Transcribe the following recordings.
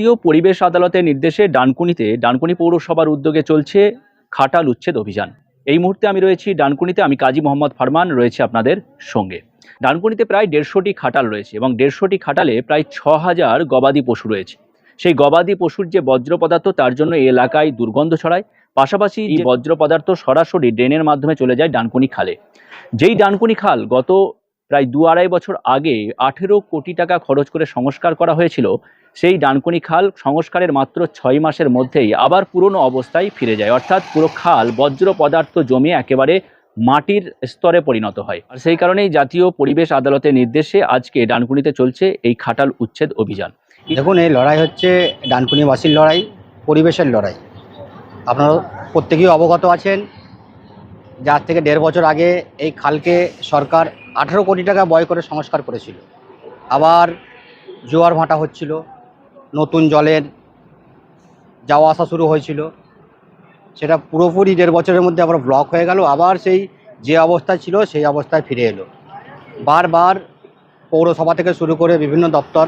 জাতীয় পরিবেশ আদালতের নির্দেশে ডানকুনিতে ডানকুনি পৌরসভার উদ্যোগে চলছে খাটাল উচ্ছেদ অভিযান। এই মুহূর্তে আমি রয়েছি ডানকুনিতে, আমি কাজী মোহাম্মদ ফারমান, রয়েছে আপনাদের সঙ্গে। ডানকুনিতে প্রায় দেড়শোটি খাটাল রয়েছে এবং দেড়শোটি খাটালে প্রায় ছ হাজার গবাদি পশু রয়েছে। সেই গবাদি পশুর যে বজ্র পদার্থ, তার জন্য এই এলাকায় দুর্গন্ধ ছড়ায়। পাশাপাশি এই বজ্র পদার্থ সরাসরি ড্রেনের মাধ্যমে চলে যায় ডানকুনি খালে। যেই ডানকুনি খাল গত প্রায় দু আড়াই বছর আগে আঠেরো কোটি টাকা খরচ করে সংস্কার করা হয়েছিল, সেই ডানকুনি খাল সংস্কারের মাত্র ছয় মাসের মধ্যেই আবার পুরনো অবস্থায় ফিরে যায়। অর্থাৎ পুরো খাল বজ্র পদার্থ জমে একেবারে মাটির স্তরে পরিণত হয়। আর সেই কারণেই জাতীয় পরিবেশ আদালতের নির্দেশে আজকে ডানকুনিতে চলছে এই খাটাল উচ্ছেদ অভিযান। দেখুন, এই লড়াই হচ্ছে ডানকুনিবাসীর লড়াই, পরিবেশের লড়াই। আপনারা প্রত্যেকেই অবগত আছেন যে আজ থেকে দেড় বছর আগে এই খালকে সরকার আঠেরো কোটি টাকা ব্যয় করে সংস্কার করেছিল। আবার জোয়ার ভাঁটা হচ্ছিল, নতুন জলের যাওয়া আসা শুরু হয়েছিল। সেটা পুরোপুরি দেড় বছরের মধ্যে আবার ব্লক হয়ে গেল, আবার সেই যে অবস্থা ছিল সেই অবস্থায় ফিরে এলো। বারবার পৌরসভা থেকে শুরু করে বিভিন্ন দপ্তর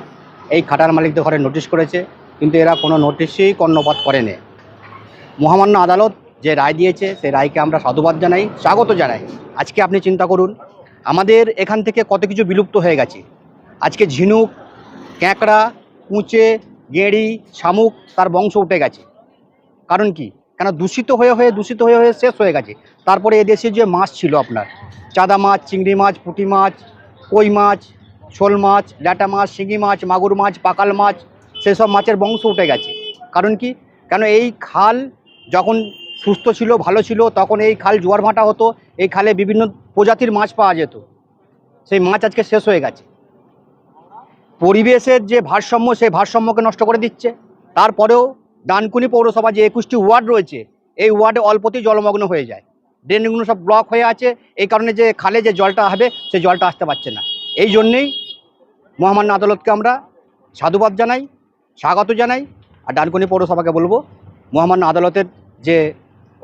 এই খাটার মালিকদের ঘরে নোটিশ করেছে, কিন্তু এরা কোনো নোটিশই কর্ণপাত করেনি। মহামান্য আদালত যে রায় দিয়েছে সেই রায়কে আমরা সাধুবাদ জানাই, স্বাগত জানাই। আজকে আপনি চিন্তা করুন, আমাদের এখান থেকে কত কিছু বিলুপ্ত হয়ে গেছে। আজকে ঝিনুক, ক্যাঁকড়া, কুঁচে, গেঁড়ি, শামুক, তার বংশ উঠে গেছে। কারণ কি? কেন দূষিত হয়ে হয়ে, দূষিত হয়ে হয়ে শেষ হয়ে গেছে। তারপরে এদেশে যে মাছ ছিল আপনার, চাদা মাছ, চিংড়ি মাছ, পুঁটি মাছ, কই মাছ, শোল মাছ, ল্যাটা মাছ, শিঙি মাছ, মাগুর মাছ, পাকাল মাছ, সেসব মাছের বংশ উঠে গেছে। কারণ কি? কেন এই খাল যখন সুস্থ ছিল, ভালো ছিল, তখন এই খাল জোয়ার ভাঁটা হতো, এই খালে বিভিন্ন প্রজাতির মাছ পাওয়া যেত। সেই মাছ আজকে শেষ হয়ে গেছে। পরিবেশের যে ভারসাম্য, সেই ভারসাম্যকে নষ্ট করে দিচ্ছে। তারপরেও ডানকুনি পৌরসভা যে একুশটি ওয়ার্ড রয়েছে, এই ওয়ার্ডে অল্পতেই জলমগ্ন হয়ে যায়। ড্রেনগুলো সব ব্লক হয়ে আছে, এই কারণে যে খালে যে জলটা হবে, সেই জলটা আসতে পারছে না। এই জন্যেই মহামান্য আদালতকে আমরা সাধুবাদ জানাই, স্বাগত জানাই, আর ডানকুনি পৌরসভাকে বলব, মহামান্য আদালতের যে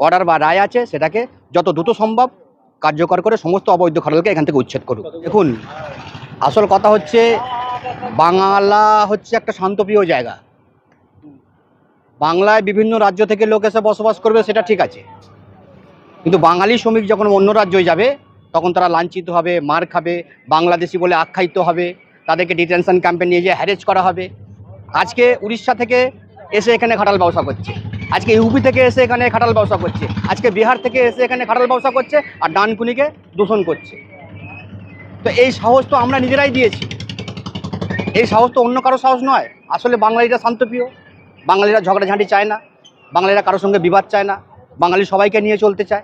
অর্ডার বা রায় আছে, সেটাকে যত দ্রুত সম্ভব কার্যকর করে সমস্ত অবৈধ খালকে এখান থেকে উচ্ছেদ করুক। দেখুন, আসল কথা হচ্ছে, বাংলা হচ্ছে একটা শান্তপ্রিয় জায়গা। বাংলায় বিভিন্ন রাজ্য থেকে লোক এসে বসবাস করবে, সেটা ঠিক আছে। কিন্তু বাঙালি শ্রমিক যখন অন্য রাজ্যে যাবে, তখন তারা লাঞ্ছিত হবে, মার খাবে, বাংলাদেশি বলে আখ্যায়িত হবে, তাদেরকে ডিটেনশন ক্যাম্পে নিয়ে যেয়ে হ্যারেজ করা হবে। আজকে উড়িষ্যা থেকে এসে এখানে খাটাল ব্যবসা করছে। আজকে ইউপি থেকে এসে এখানে খাটাল ব্যবসা করছে। আজকে বিহার থেকে এসে এখানে খাটাল ব্যবসা করছে আর ডানকুনিকে দূষণ করছে। তো এই সাহস তো আমরা নিজেরাই দিয়েছি। এই সাহস তো অন্য কারও সাহস নয়। আসলে বাঙালিরা শান্তপ্রিয়। বাঙালিরা ঝগড়াঝাঁটি চায় না। বাঙালিরা কারোর সঙ্গে বিবাদ চায় না। বাঙালি সবাইকে নিয়ে চলতে চায়।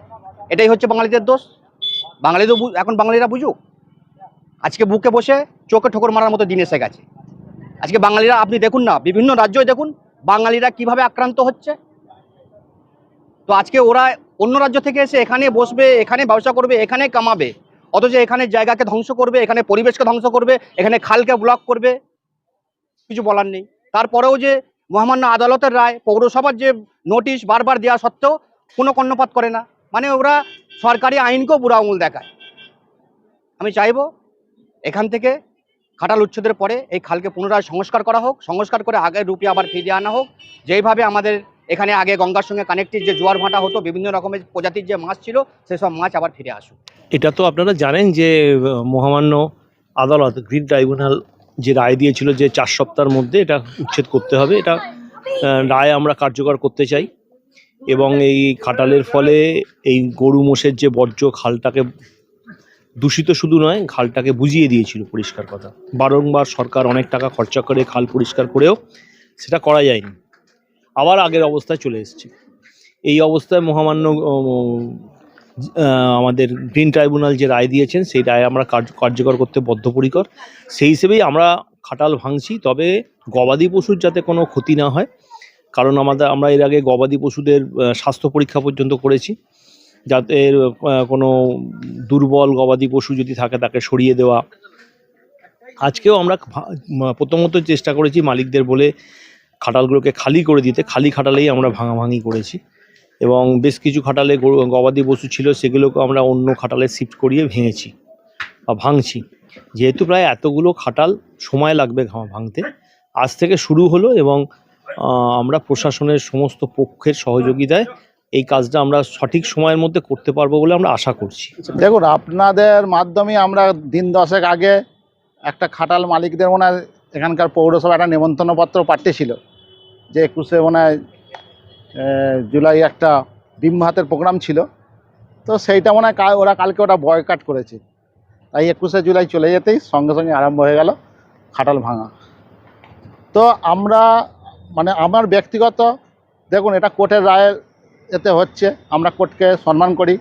এটাই হচ্ছে বাঙালিদের দোষ। বাঙালি তো এখন বাঙালিরা বুঝুক। আজকে বুকে বসে চোখে ঠোকর মারার মতো দিন এসে গেছে। আজকে বাঙালিরা, আপনি দেখুন না, বিভিন্ন রাজ্যই দেখুন, বাঙালিরা কীভাবে আক্রান্ত হচ্ছে। তো আজকে ওরা অন্য রাজ্য থেকে এসে এখানে বসবে, এখানে ব্যবসা করবে, এখানে কামাবে। অথচ এখানে জায়গাকে ধ্বংস করবে, এখানে পরিবেশকে ধ্বংস করবে, এখানে খালকে ব্লক করবে। কিছু বলার নেই। তারপরেও যে মহামান্য আদালতের রায়, পৌরসভার যে নোটিশ বারবার দেওয়া সত্ত্বেও কোনো কর্ণপাত করে না। মানে ওরা সরকারি আইনকেও বুড়া আঙুল দেখায়। আমি চাইব এখান থেকে খাটাল উচ্ছেদের পরে এই খালকে পুনরায় সংস্কার করা হোক, সংস্কার করে আগের রূপে আবার ফিরিয়ে আনা হোক। যেইভাবে আমাদের এখানে আগে গঙ্গার সঙ্গে কানেক্টেড যে জোয়ার ভাটা হতো, বিভিন্ন রকমের প্রজাতির যে মাছ ছিল সেসব মাছ আবার ফিরে আসুক। এটা তো আপনারা জানেন যে মহামান্য আদালত, গ্রিন ট্রাইব্যুনাল যে রায় দিয়েছিল যে চার সপ্তাহের মধ্যে এটা উচ্ছেদ করতে হবে, এটা রায় আমরা কার্যকর করতে চাই। এবং এই খাটালের ফলে এই গরু মোষের যে বর্জ্য খালটাকে, দূষিত শুধু নয়, খালটাকে বুঝিয়ে দিয়েছিল পরিষ্কার কথা। বারংবার সরকার অনেক টাকা খরচা করে খাল পরিষ্কার করেও সেটা করা যায়নি। আবার আগের অবস্থায় চলে এসেছে। এই অবস্থায় মহামান্য আমাদের গ্রিন ট্রাইব্যুনাল যে রায় দিয়েছেন, সেই রায় আমরা কার্য- কার্যকর করতে বদ্ধপরিকর। সেই হিসেবেই আমরা খাটাল ভাঙছি, তবে গবাদি পশুর যাতে কোনো ক্ষতি না হয়, কারণ আমাদের, আমরা এর আগে গবাদি পশুদের স্বাস্থ্য পরীক্ষা পর্যন্ত করেছি। যাতে কোনো দুর্বল গবাদি পশু যদি থাকে তাকে সরিয়ে দেওয়া। আজকেও আমরা প্রথমত চেষ্টা করেছি মালিকদের বলে খাটালগুলোকে খালি করে দিতে, খালি খাটালেই আমরা ভাঙাভাঙি করেছি। এবং বেশ কিছু খাটালে গরু, গবাদি পশু ছিল, সেগুলোকে আমরা অন্য খাটালে শিফট করিয়ে ভেঙেছি বা ভাঙছি। যেহেতু প্রায় এতগুলো খাটাল সময় লাগবে ভাঙতে, আজ থেকে শুরু হলো এবং আমরা প্রশাসনের সমস্ত পক্ষের সহযোগিতায় এই কাজটা আমরা সঠিক সময়ের মধ্যে করতে পারব বলে আমরা আশা করছি। দেখুন, আপনাদের মাধ্যমে আমরা দিন দশেক আগে একটা খাটাল মালিকদের মনে এখানকার পৌরসভা একটা নেমন্তন্নপত্র পাঠিয়েছিল। যে একুশে মনে হয় জুলাই একটা ডিম ভাতের প্রোগ্রাম ছিল। তো সেইটা মনে হয় ওরা কালকে ওটা বয়কাট করেছে। তাই একুশে জুলাই চলে যেতেই সঙ্গে সঙ্গে আরম্ভ হয়ে গেল খাটাল ভাঙা। তো আমরা মানে আমার ব্যক্তিগত, দেখুন এটা কোর্টের রায়ের এতে হচ্ছে, আমরা কোর্টকে সম্মান করি,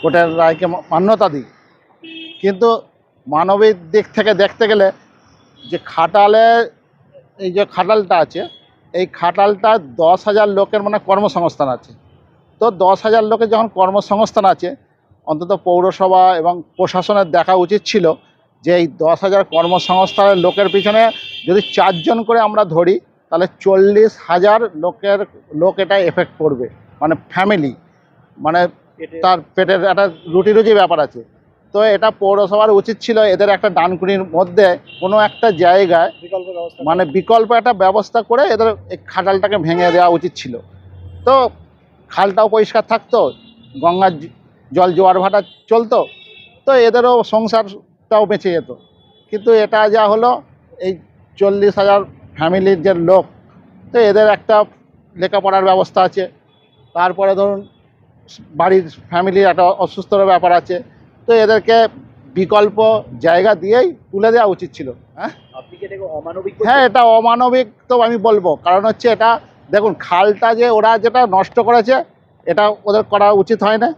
কোর্টের রায়কে মান্যতা দিই। কিন্তু মানবিক দিক থেকে দেখতে গেলে, যে খাটালে, এই যে খাটালটা আছে এই খাটালটা দশ হাজার লোকের মানে কর্মসংস্থান আছে। তো দশ হাজার লোকের যখন কর্মসংস্থান আছে অন্তত পৌরসভা এবং প্রশাসনের দেখা উচিত ছিল যে এই দশ হাজার কর্মসংস্থানের লোকের পিছনে যদি চারজন করে আমরা ধরি তাহলে চল্লিশ হাজার লোকের লোক এটা এফেক্ট করবে। মানে ফ্যামিলি মানে তার পেটের একটা রুটি রুজি ব্যাপার আছে। তো এটা পৌরসভার উচিত ছিল এদের একটা ডানকুনির মধ্যে কোনো একটা জায়গায় মানে বিকল্প একটা ব্যবস্থা করে এদের এই খাটালটাকে ভেঙে দেওয়া উচিত ছিল। তো খালটাও পরিষ্কার থাকতো গঙ্গার জল জোয়ার ভাটা চলতো তো এদেরও সংসারটাও বেঁচে যেত। কিন্তু এটা যা হলো এই চল্লিশ হাজার ফ্যামিলির যে লোক তো এদের একটা লেখাপড়ার ব্যবস্থা আছে। তারপরে ধরুন বাড়ির ফ্যামিলির একটা অসুস্থর ব্যাপার আছে। তো এদেরকে বিকল্প জায়গা দিয়েই তুলে দেওয়া উচিত ছিল হ্যাঁ? হ্যাঁ এটা অমানবিক তো আমি বলব। কারণ হচ্ছে এটা দেখুন খালটা যে ওরা যেটা নষ্ট করেছে এটা ওদের করা উচিত হয় না।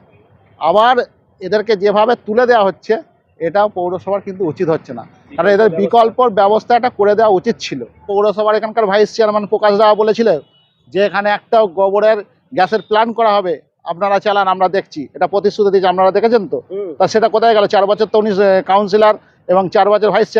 আবার এদেরকে যেভাবে তুলে দেওয়া হচ্ছে এটা পৌরসভার কিন্তু উচিত হচ্ছে না। কারণ এদের বিকল্প ব্যবস্থা ব্যবস্থাটা করে দেওয়া উচিত ছিল। পৌরসভার এখানকার ভাইস চেয়ারম্যান প্রকাশ রাও বলেছিল যে এখানে একটা গোবরের গ্যাসের প্ল্যান করা হবে। আপনারা চালান আমরা দেখছি। এটা প্রতিশ্রুতি দিয়েছে আপনারা দেখেছেন তো? তা সেটা কোথায় গেল? চার বছর তো উনি কাউন্সিলর এবং চার বছর ভাইস চেয়ারম্যান